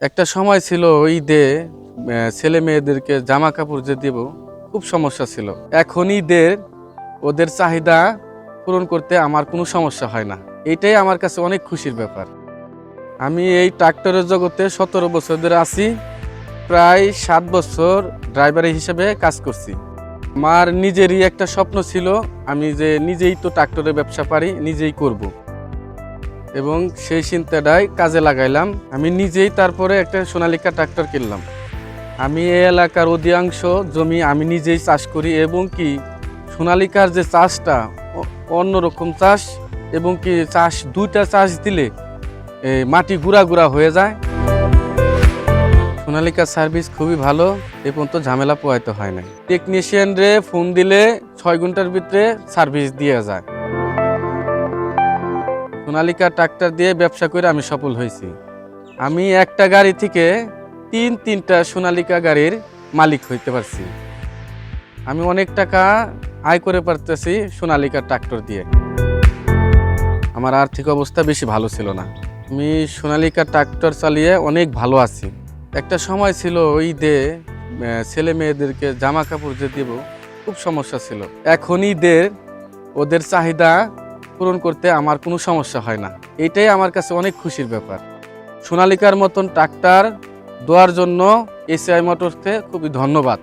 একটা সময় ছিল ঈদে ছেলে মেয়েদেরকে জামা কাপড় যে দেব, খুব সমস্যা ছিল। এখন ঈদের ওদের চাহিদা পূরণ করতে আমার কোনো সমস্যা হয় না। এটাই আমার কাছে অনেক খুশির ব্যাপার। আমি এই ট্রাক্টরের জগতে সতেরো বছর ধরে আছি, প্রায় সাত বছর ড্রাইভার হিসেবে কাজ করছি। আমার নিজেরই একটা স্বপ্ন ছিল, আমি যে নিজেই তো ট্রাক্টরের ব্যবসা পারি, নিজেই করব। এবং সেই চিন্তাটাই কাজে লাগাইলাম। আমি নিজেই তারপরে একটা সোনালিকা ট্রাক্টর কিনলাম। আমি এই এলাকার অধিকাংশ জমি আমি নিজেই চাষ করি এবং কি সোনালিকার যে চাষটা অন্যরকম চাষ এবং কি চাষ, দুইটা চাষ দিলে মাটি গুঁড়া গুঁড়া হয়ে যায়। সোনালিকা সার্ভিস খুবই ভালো, এ পর্যন্ত ঝামেলা পোয়াইতে হয় নাই। টেকনিশিয়ান রে ফোন দিলে ছয় ঘণ্টার ভিতরে সার্ভিস দিয়ে যায়। সোনালিকা ট্রাক্টর দিয়ে ব্যবসা করে আমি সফল হয়েছি। আমি একটা গাড়ি থেকে তিন তিনটা সোনালিকা গাড়ির মালিক হইতে পারছি। আমি অনেক টাকা আয় করে পারতেছি সোনালিকা ট্রাক্টর দিয়ে। আমার আর্থিক অবস্থা বেশি ভালো ছিল না। আমি সোনালিকা ট্রাক্টর চালিয়ে অনেক ভালো আছি। একটা সময় ছিল ওই আহ, ছেলে মেয়েদেরকে জামা কাপড় যে দেব খুব সমস্যা ছিল। এখন ঈদের ওদের চাহিদা পূরণ করতে আমার কোনো সমস্যা হয় না। এটাই আমার কাছে অনেক খুশির ব্যাপার। সোনালিকার মতন ট্রাক্টর দেওয়ার জন্য এসিআই মোটরসকে খুবই ধন্যবাদ।